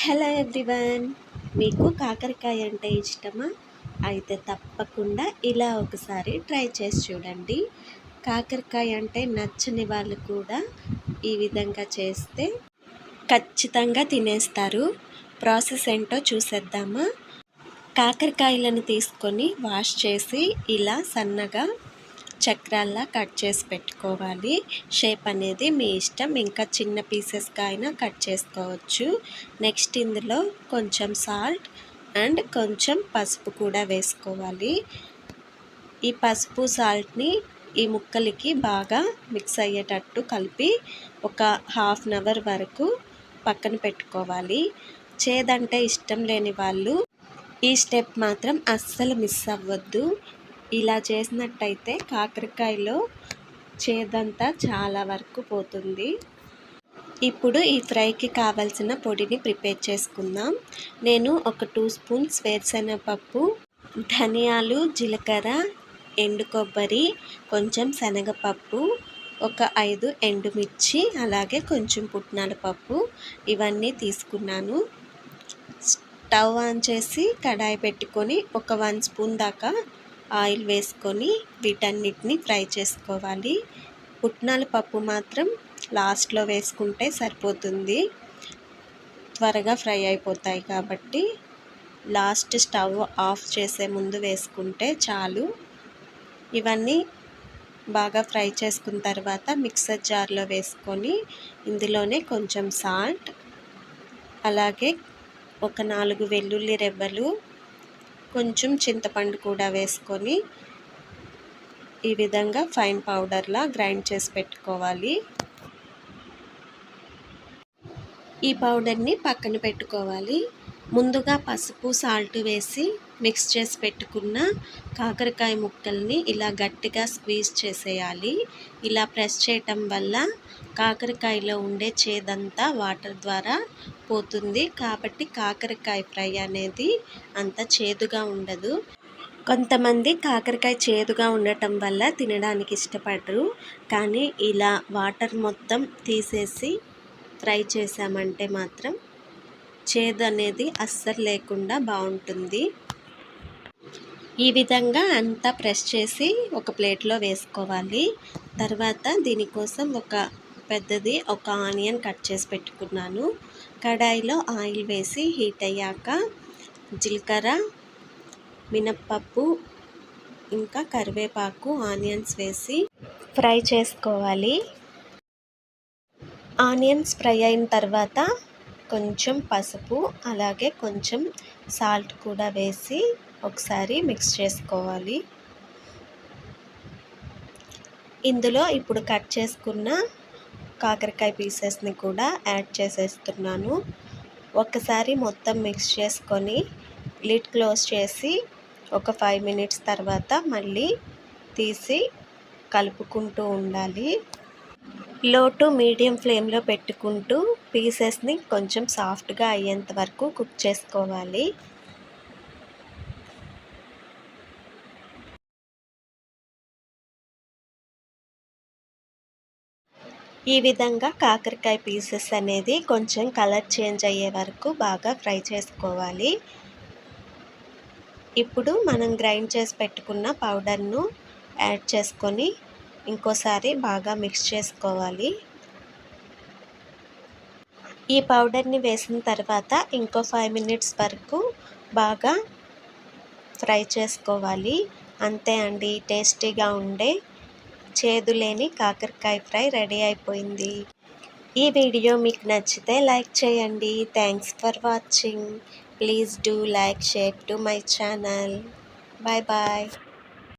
Hello everyone. మీకు కాకరకాయ అంటే ఇష్టమా? అయితే తప్పకుండా ఇలా ఒకసారి ట్రై చేసి చూడండి. కాకరకాయ అంటే నచ్చని వాళ్ళు కూడా ఈ విధంగా చేస్తే ఖచ్చితంగా తినేస్తారు. ప్రాసెస్ ఏంటో చూసేద్దామా? కాకరకాయలను తీసుకొని వాష్ చేసి ఇలా సన్నగా చక్రాల్లా కట్ చేసి పెట్టుకోవాలి. షేప్ అనేది మీ ఇష్టం. ఇంకా చిన్న పీసెస్గా అయినా కట్ చేసుకోవచ్చు. నెక్స్ట్ ఇందులో కొంచెం సాల్ట్ అండ్ కొంచెం పసుపు కూడా వేసుకోవాలి. ఈ పసుపు సాల్ట్ని ఈ ముక్కలకి బాగా మిక్స్ అయ్యేటట్టు కలిపి ఒక హాఫ్ అన్ అవర్ వరకు పక్కన పెట్టుకోవాలి. చేదంటే ఇష్టం లేని వాళ్ళు ఈ స్టెప్ మాత్రం అస్సలు మిస్ అవ్వద్దు. ఇలా చేసినట్టయితే కాకరకాయలో చేదంతా చాలా వరకు పోతుంది. ఇప్పుడు ఈ ఫ్రైకి కావలసిన పొడిని ప్రిపేర్ చేసుకుందాం. నేను ఒక టూ స్పూన్స్ వేరుశనగపప్పు ధనియాలు జీలకర్ర ఎండు కొబ్బరి కొంచెం శనగపప్పు ఒక ఐదు ఎండుమిర్చి అలాగే కొంచెం పుట్నాల పప్పు ఇవన్నీ తీసుకున్నాను. స్టవ్ ఆన్ చేసి కడాయి పెట్టుకొని ఒక వన్ స్పూన్ దాకా ఆయిల్ వేసుకొని వీటన్నిటిని ఫ్రై చేసుకోవాలి. పుట్నాల పప్పు మాత్రం లాస్ట్లో వేసుకుంటే సరిపోతుంది. త్వరగా ఫ్రై అయిపోతాయి కాబట్టి లాస్ట్ స్టవ్ ఆఫ్ చేసే ముందు వేసుకుంటే చాలు. ఇవన్నీ బాగా ఫ్రై చేసుకున్న తర్వాత మిక్సర్ జార్లో వేసుకొని ఇందులోనే కొంచెం సాల్ట్ అలాగే ఒక నాలుగు వెల్లుల్లి రెబ్బలు కొంచెం చింతపండు కూడా వేసుకొని ఈ విధంగా ఫైన్ పౌడర్లా గ్రైండ్ చేసి పెట్టుకోవాలి. ఈ పౌడర్ని పక్కన పెట్టుకోవాలి. ముందుగా పసుపు సాల్ట్ వేసి మిక్స్ చేసి పెట్టుకున్న కాకరకాయ ముక్కల్ని ఇలా గట్టిగా స్క్వీజ్ చేసేయాలి. ఇలా ప్రెస్ చేయటం వల్ల కాకరకాయలో ఉండే చేదంతా వాటర్ ద్వారా పోతుంది. కాబట్టి కాకరకాయ ఫ్రై అనేది అంత చేదుగా ఉండదు. కొంతమంది కాకరకాయ చేదుగా ఉండటం వల్ల తినడానికి ఇష్టపడరు. కానీ ఇలా వాటర్ మొత్తం తీసేసి ఫ్రై చేసామంటే మాత్రం చేదు అనేది అస్సలు లేకుండా బాగుంటుంది. ఈ విధంగా అంతా ప్రెస్ చేసి ఒక ప్లేట్లో వేసుకోవాలి. తర్వాత దీనికోసం ఒక పెద్దది ఒక ఆనియన్ కట్ చేసి పెట్టుకున్నాను. కడాయిలో ఆయిల్ వేసి హీట్ అయ్యాక జీలకర్ర మినప్పప్పు ఇంకా కరివేపాకు ఆనియన్స్ వేసి ఫ్రై చేసుకోవాలి. ఆనియన్స్ ఫ్రై అయిన తర్వాత కొంచెం పసుపు అలాగే కొంచెం సాల్ట్ కూడా వేసి ఒకసారి మిక్స్ చేసుకోవాలి. ఇందులో ఇప్పుడు కట్ చేసుకున్న కాకరకాయ పీసెస్ని కూడా యాడ్ చేసేస్తున్నాను. ఒకసారి మొత్తం మిక్స్ చేసుకొని లిడ్ క్లోజ్ చేసి ఒక ఫైవ్ మినిట్స్ తర్వాత మళ్ళీ తీసి కలుపుకుంటూ ఉండాలి. లో టు మీడియం ఫ్లేమ్లో పెట్టుకుంటూ పీసెస్ని కొంచెం సాఫ్ట్గా అయ్యేంత వరకు కుక్ చేసుకోవాలి. ఈ విధంగా కాకరకాయ పీసెస్ అనేది కొంచెం కలర్ చేంజ్ అయ్యే వరకు బాగా ఫ్రై చేసుకోవాలి. ఇప్పుడు మనం గ్రైండ్ చేసి పెట్టుకున్న పౌడర్ను యాడ్ చేసుకొని ఇంకోసారి బాగా మిక్స్ చేసుకోవాలి. ఈ పౌడర్ని వేసిన తర్వాత ఇంకో ఫైవ్ మినిట్స్ వరకు బాగా ఫ్రై చేసుకోవాలి. అంతే అండి టేస్టీగా ఉండే చేదు లేని కాకరకాయ ఫ్రై రెడీ అయిపోయింది. ఈ వీడియో మీకు నచ్చితే లైక్ చేయండి. Thanks for watching please do like share to my channel bye bye